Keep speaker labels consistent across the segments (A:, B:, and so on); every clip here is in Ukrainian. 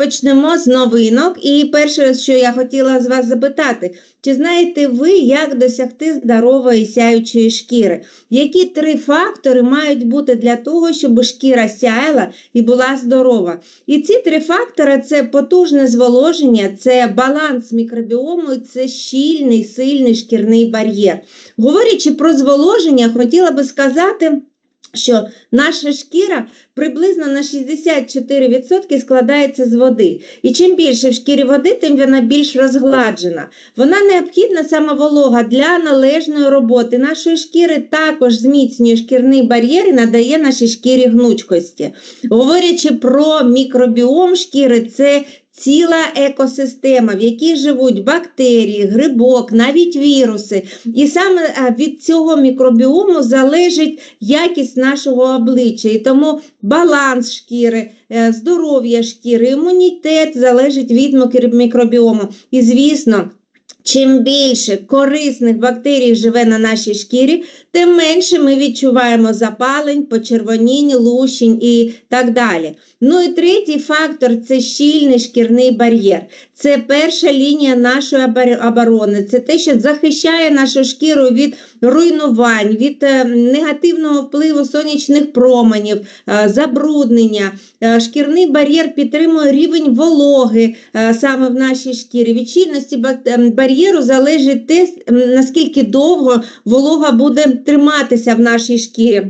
A: почнемо з новинок. І перше, що я хотіла з вас запитати, чи знаєте ви, як досягти здорової сяючої шкіри? Які три фактори мають бути для того, щоб шкіра сяяла і була здорова? І ці три фактори це потужне зволоження, це баланс мікробіому, це щільний, сильний шкірний бар'єр. Говорячи про зволоження, хотіла би сказати. Що наша шкіра приблизно на 64% складається з води. І чим більше в шкірі води, тим вона більш розгладжена. Вона необхідна саме волога для належної роботи нашої шкіри, також зміцнює шкірний бар'єр і надає нашій шкірі гнучкості. Говорячи про мікробіом шкіри, це ціла екосистема, в якій живуть бактерії, грибок, навіть віруси. І саме е, від цього мікробіому залежить якість нашого обличчя. І тому баланс шкіри, е, здоров'я шкіри, імунітет залежить від мікробіому. І, звісно, Чим більше корисних бактерій живе на нашій шкірі, тим менше ми відчуваємо запалень, почервонінь, лущень і так далі. Ну і третій фактор це щільний шкірний бар'єр. Це перша лінія нашої оборони. Це те, що захищає нашу шкіру від руйнувань, від е, негативного впливу сонячних променів, е, забруднення. Е, Шкірний бар'єр підтримує рівень вологи саме в нашій шкірі. Від щільності ем, бар'єру залежить те, наскільки довго волога буде триматися в нашій шкірі.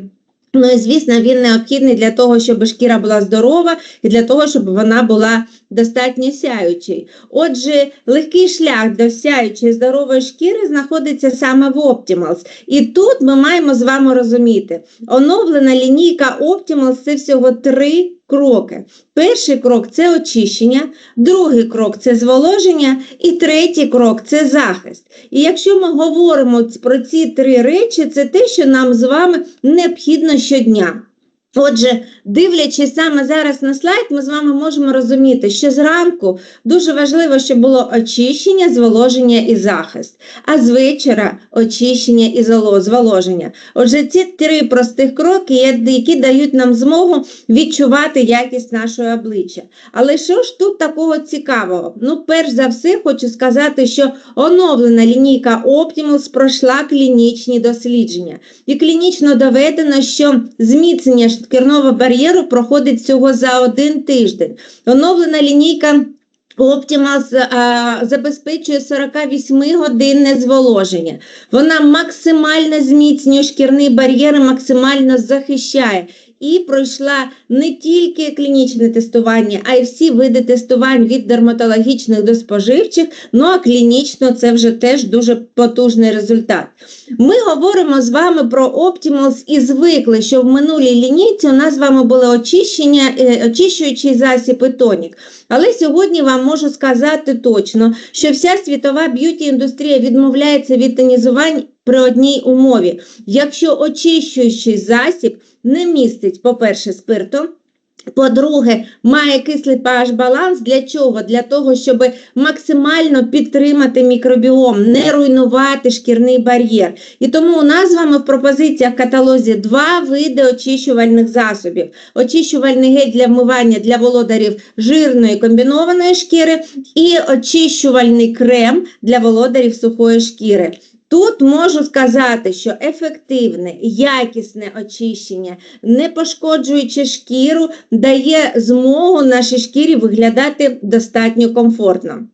A: Ну і звісно, він необхідний для того, щоб шкіра була здорова і для того, щоб вона була достатньо сяючою. Отже, легкий шлях до сяючої здорової шкіри знаходиться саме в Optimals. І тут ми маємо з вами розуміти, оновлена лінійка Optimals – це всього три кроки. Перший крок це очищення, другий крок це зволоження, і третій крок це захист. І якщо ми говоримо про ці три речі, це те, що нам з вами необхідно щодня. Отже, дивлячись саме зараз на слайд, ми з вами можемо розуміти, що зранку дуже важливо, щоб було очищення, зволоження і захист, а з вечора очищення і зволоження. Отже, ці три простих кроки, які дають нам змогу відчувати якість нашого обличчя. Але що ж тут такого цікавого? Ну, перш за все, хочу сказати, що оновлена лінійка Optimals пройшла клінічні дослідження. І клінічно доведено, що зміцнення шкірного бар'єру проходить всього за один тиждень. Оновлена лінійка Optimals забезпечує 48-годинне зволоження. Вона максимально зміцнює шкірний бар'єр, і максимально захищає. І пройшла не тільки клінічне тестування, а й всі види тестувань від дерматологічних до споживчих. Ну а клінічно це вже теж дуже потужний результат. Ми говоримо з вами про Optimals і звикли, що в минулій лінійці у нас з вами були очищення, е, очищуючий засіб і тонік. Але сьогодні вам можу сказати точно, що вся світова б'юті-індустрія відмовляється від тонізувань при одній умові. Якщо очищуючий засіб не містить, по-перше, спирту, по-друге, має кислий pH баланс. Для чого? Для того, щоб максимально підтримати мікробіом, не руйнувати шкірний бар'єр. І тому у нас з вами в пропозиціях в каталозі два види очищувальних засобів. Очищувальний гель для вмивання для володарів жирної комбінованої шкіри і очищувальний крем для володарів сухої шкіри. Тут можу сказати, що ефективне, якісне очищення, не пошкоджуючи шкіру, дає змогу нашій шкірі виглядати достатньо комфортно.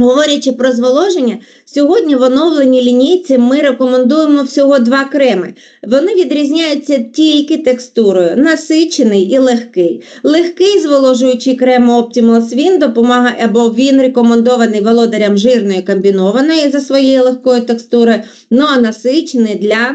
A: Говорячи про зволоження, сьогодні в оновленій лінійці ми рекомендуємо всього два креми. Вони відрізняються тільки текстурою, насичений і легкий. Легкий зволожуючий крем Optimals він допомагає, або він рекомендований володарям жирної комбінованої за своєю легкою текстурою, ну а насичений для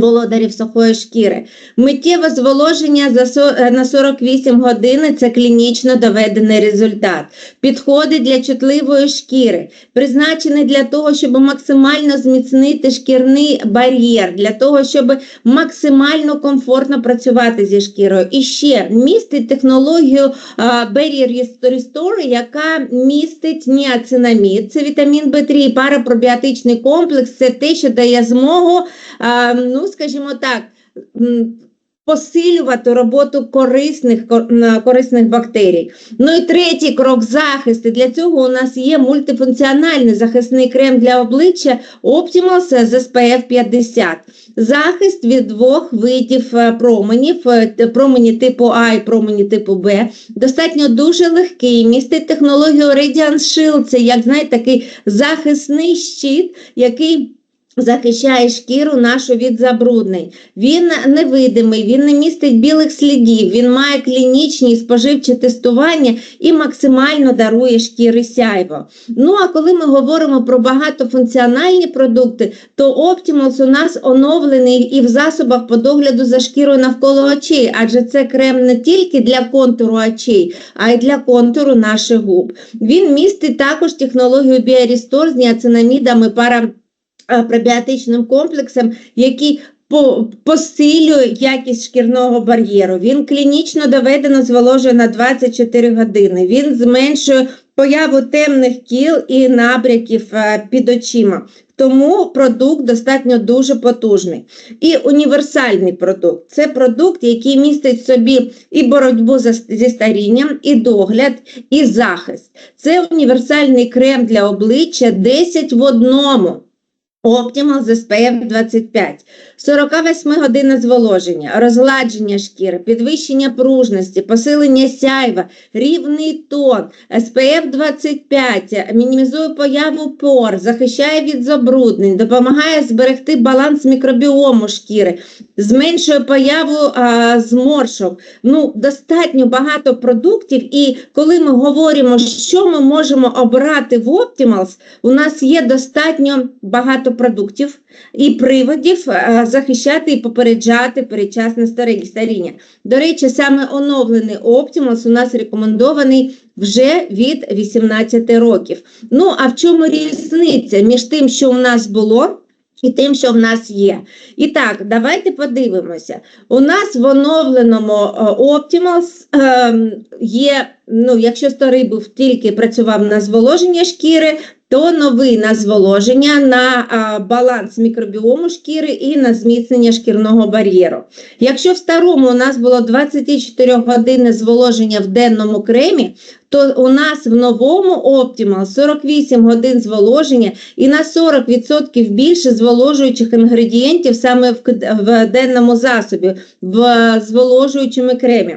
A: володарів сухої шкіри. Миттєве зволоження е, на 48 годин – це клінічно доведений результат. Підходить для чутливої шкіри, призначений для того, щоб максимально зміцнити шкірний бар'єр, для того, щоб максимально комфортно працювати зі шкірою. І ще містить технологію Barrier Restore, яка містить ніацинамід, це вітамін В3 і парапробіотичний комплекс, це те, що дає змогу а, скажімо так, посилювати роботу корисних, корисних бактерій. Ну і третій крок захисту. Для цього у нас є мультифункціональний захисний крем для обличчя Optimals з SPF 50. Захист від двох видів е, променів, е, промені типу А і промені типу Б. Достатньо дуже легкий, містить технологію Radiance Shield, це, як знаєте, такий захисний щит, який захищає шкіру нашу від забруднень. Він невидимий, він не містить білих слідів, він має клінічні споживчі тестування і максимально дарує шкіри сяйво. Ну а коли ми говоримо про багатофункціональні продукти, то Optimals у нас оновлений і в засобах по догляду за шкірою навколо очей, адже це крем не тільки для контуру очей, а й для контуру наших губ. Він містить також технологію біорістор з ніацинамідами пара пробіотичним комплексом, який по- посилює якість шкірного бар'єру. Він клінічно доведено зволожує на 24 години. Він зменшує появу темних кіл і набряків е, під очима. Тому продукт достатньо дуже потужний. І універсальний продукт це продукт, який містить в собі і боротьбу зі старінням, і догляд, і захист. Це універсальний крем для обличчя 10 в одному. Optimal з SPF 25, 48 година зволоження, розгладження шкіри, підвищення пружності, посилення сяйва, рівний тон, SPF 25, мінімізує появу пор, захищає від забруднень, допомагає зберегти баланс мікробіому шкіри, зменшує появу а, зморшок. Ну, достатньо багато продуктів, і коли ми говоримо, що ми можемо обрати в Optimals, у нас є достатньо багато продуктів і приводів е, захищати і попереджати передчасне старіння. До речі, саме оновлений Optimals у нас рекомендований вже від 18 років. Ну, а в чому різниця між тим, що у нас було, і тим, що в нас є. І так, давайте подивимося. У нас в оновленому е, Optimals ем, є, ну, якщо старий був тільки працював на зволоження шкіри, то новий на зволоження, на а, баланс мікробіому шкіри і на зміцнення шкірного бар'єру. Якщо в старому у нас було 24 години зволоження в денному кремі, то у нас в новому Optimal 48 годин зволоження і на 40% більше зволожуючих інгредієнтів саме в, в денному засобі, в зволожуючому кремі.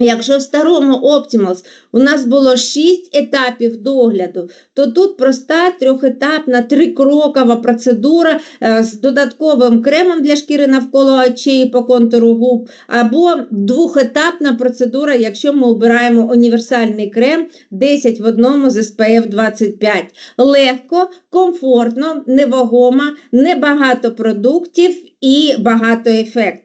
A: Якщо в старому Optimals у нас було 6 етапів догляду, то тут проста трьохетапна трикрокова процедура е, з додатковим кремом для шкіри навколо очей по контуру губ, або двохетапна процедура, якщо ми обираємо універсальний крем 10 в одному з SPF 25. Легко, комфортно, невагомо, небагато продуктів і багато ефекту.